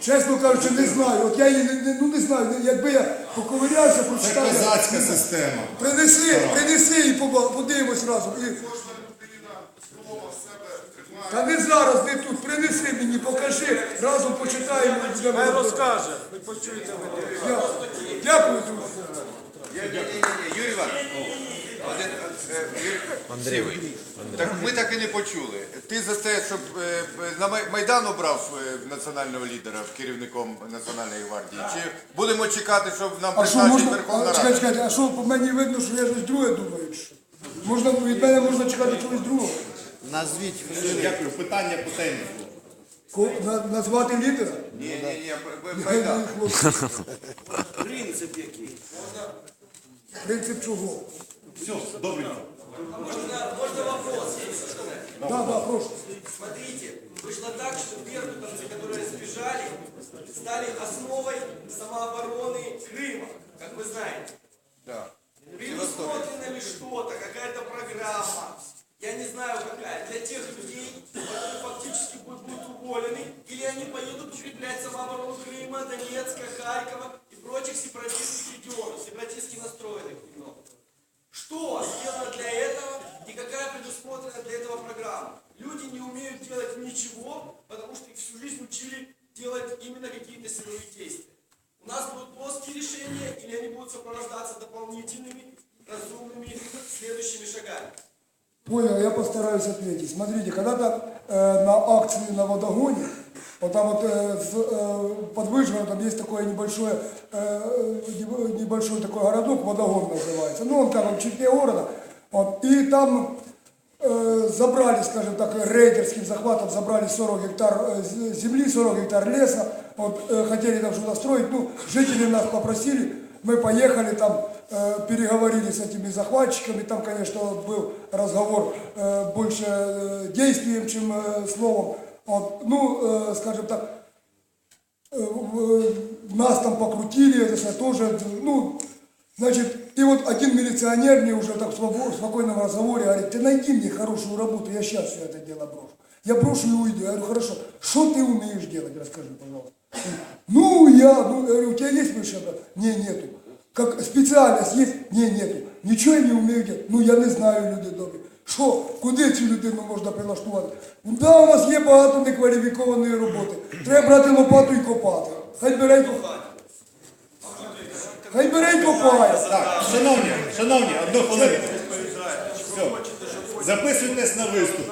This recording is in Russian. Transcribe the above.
Чесно кажучи, не знаю. От я її не, не- ну, не знаю. Якби я поковирявся, Це прочитав. я- козацька система. Принеси, принеси і поба- подивимось разом. І... Та не зараз, не тут. Принеси мені, покажи, разом почитаємо. і будемо Хай розкаже, ви почуєте ви. Дякую. Дякую, друзі. Юрій Іванович, Юрій, Так ми так і не почули. Ти за те, щоб е, на Майдан обрав е, національного лідера керівником Національної гвардії? Чи будемо чекати, щоб нам призначить? Верховна Рада? чекайте, а що по мені видно, що я щось друге думаю? Можна від мене можна чекати чогось другого. Назвіть Дякую. Питання по темі. Ко- на- назвати лідера? Ні, ні, ні, Майдан. Принцип який. Принцип чого? Все, добре. Да, да, прошу. Смотрите, вышло так, что беркутовцы, которые сбежали, стали основой самообороны Крыма, как вы знаете. Да. Предусмотрено ли что-то, какая-то программа, я не знаю какая, для тех людей, которые фактически будут будут уволены, или они поедут укреплять самооборону Крыма, Донецка, Харькова и прочих сепаратистских регионов, сепаратистски настроенных регионов. Что сделано для этого и какая предусмотрена для этого программа? Люди не умеют делать ничего, потому что их всю жизнь учили делать именно какие-то силовые действия. У нас будут плоские решения или они будут сопровождаться дополнительными разумными следующими шагами? Понял, я постараюсь ответить. Смотрите, когда-то э, на акции на водогоне, вот там вот э, с, э, под Выжгородом есть такое небольшое, э, небо- небольшой такой городок, водогон называется. Ну, он там в черте города. Вот, и там забрали, скажем так, рейдерским захватом забрали 40 гектар э, земли, 40 гектар леса. Вот, э, хотели там что-то строить. Ну, жители нас попросили, мы поехали там, э, переговорили с этими захватчиками. Там, конечно, был разговор больше действием, чем словом. Вот, ну, скажем так, нас там покрутили, это тоже, ну, значит, и вот один милиционер мне уже так в свобо- в спокойном разговоре говорит, ты найди мне хорошую работу, я сейчас все это дело брошу. Я брошу и уйду. Я говорю, хорошо, что ты умеешь делать, расскажи, пожалуйста. Ну, я, ну, я говорю, у тебя есть высшее образование? Не, нету. Как спеціальність є? Ні, нету. Нічого я не вмію робити. Ну я не знаю, люди добрі. Що, куди цю людину можна прилаштувати? Да, у нас є багато некваліфікованої роботи. Треба брати лопату і копати. Хай бере й копає. Хай бере й копає. Так, шановні, шановні, одну хвилину. Все. Записуйтесь на виступ.